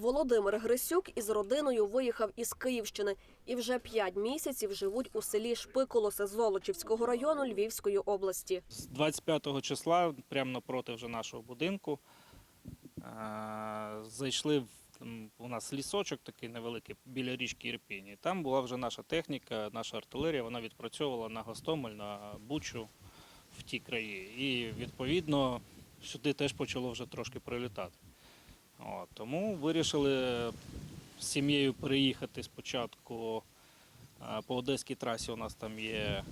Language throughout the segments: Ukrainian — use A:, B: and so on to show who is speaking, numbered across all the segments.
A: Володимир Грисюк із родиною виїхав із Київщини і вже п'ять місяців живуть у селі Шпиколосе Золочівського району Львівської області.
B: З 25 числа, прямо напроти вже нашого будинку, е, зайшли в у нас лісочок такий невеликий біля річки Ірпіні. Там була вже наша техніка, наша артилерія, вона відпрацьовувала на Гостомель, на Бучу в ті краї. І відповідно сюди теж почало вже трошки прилітати. От, тому вирішили з сім'єю переїхати спочатку е, по одеській трасі. У нас там є е,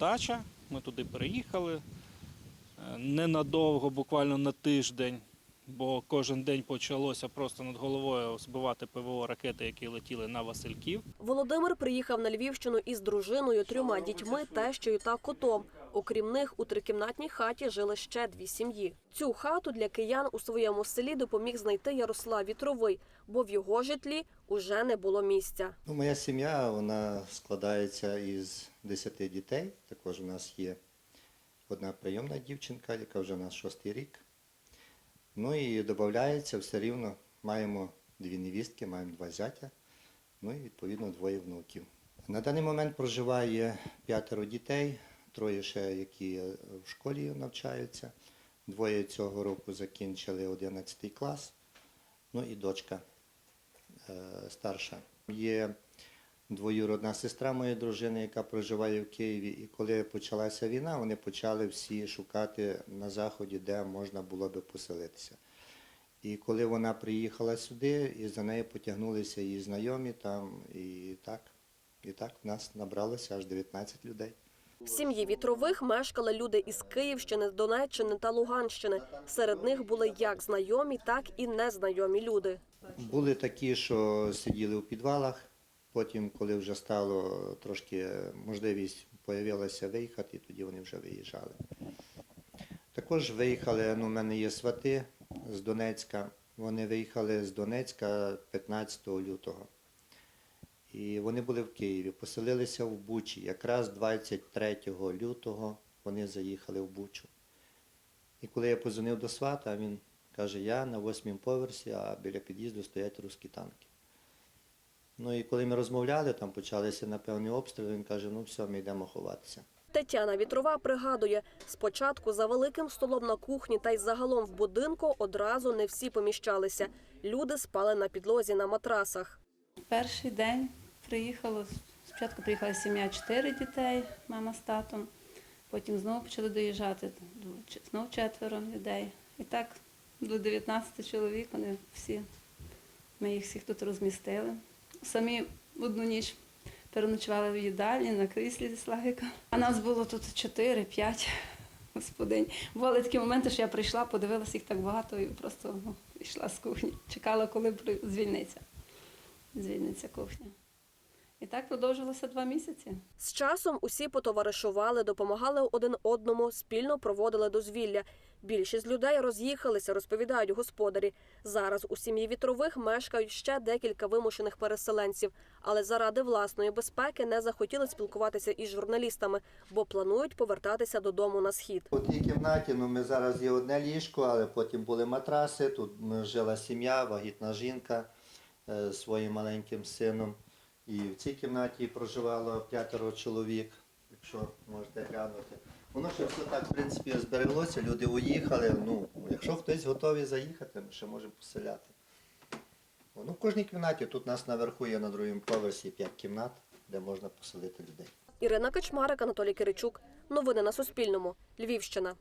B: дача. Ми туди переїхали е, ненадовго, буквально на тиждень, бо кожен день почалося просто над головою збивати ПВО ракети, які летіли на Васильків.
A: Володимир приїхав на Львівщину із дружиною, трьома дітьми, тещою та котом. Окрім них, у трикімнатній хаті жили ще дві сім'ї. Цю хату для киян у своєму селі допоміг знайти Ярослав Вітровий, бо в його житлі уже не було місця.
C: Ну, моя сім'я вона складається із 10 дітей. Також у нас є одна прийомна дівчинка, яка вже у нас шостий рік. Ну і додається все рівно. Маємо дві невістки, маємо два зятя, ну і відповідно двоє внуків. На даний момент проживає п'ятеро дітей, троє ще, які в школі навчаються. Двоє цього року закінчили 11 клас, ну і дочка е, старша. Є двоюродна сестра моєї дружини, яка проживає в Києві. І коли почалася війна, вони почали всі шукати на заході, де можна було би поселитися. І коли вона приїхала сюди, і за нею потягнулися її знайомі там, і так, і так в нас набралося аж 19 людей.
A: В сім'ї вітрових мешкали люди із Київщини, Донеччини та Луганщини. Серед них були як знайомі, так і незнайомі люди.
C: Були такі, що сиділи у підвалах. Потім, коли вже стало трошки можливість появилася виїхати, і тоді вони вже виїжджали. Також виїхали, ну, в мене є свати з Донецька. Вони виїхали з Донецька 15 лютого. І вони були в Києві, поселилися в Бучі. Якраз 23 лютого вони заїхали в Бучу. І коли я позвонив до свата, він каже, я на восьмому поверсі, а біля під'їзду стоять русські танки. Ну і коли ми розмовляли, там почалися напевні обстріли, він каже, ну все, ми йдемо ховатися.
A: Тетяна Вітрова пригадує, спочатку за великим столом на кухні та й загалом в будинку одразу не всі поміщалися. Люди спали на підлозі на матрасах.
D: Перший день приїхало, спочатку приїхала сім'я чотири дітей, мама з татом, потім знову почали доїжджати, знову четверо людей. І так до 19 чоловік вони всі, ми їх всіх тут розмістили. Самі одну ніч переночували в їдальні на кріслі зі Славіком. А нас було тут 4-5 господинь. Бували такі моменти, що я прийшла, подивилася їх так багато і просто ну, йшла з кухні. Чекала, коли звільниться звільниться кухня. І так продовжилося два місяці.
A: З часом усі потоваришували, допомагали один одному, спільно проводили дозвілля. Більшість людей роз'їхалися, розповідають господарі. Зараз у сім'ї вітрових мешкають ще декілька вимушених переселенців, але заради власної безпеки не захотіли спілкуватися із журналістами, бо планують повертатися додому на схід.
C: У тій кімнаті ну, ми зараз є одне ліжко, але потім були матраси. Тут жила сім'я, вагітна жінка своїм маленьким сином. І в цій кімнаті проживало п'ятеро чоловік, якщо можете глянути. Воно ще все так, в принципі, збереглося, люди уїхали. Ну, якщо хтось готовий заїхати, ми ще можемо поселяти. Ну, в кожній кімнаті, тут у нас наверху є на другому поверсі п'ять кімнат, де можна поселити людей.
A: Ірина Качмарик, Анатолій Киричук. Новини на Суспільному. Львівщина.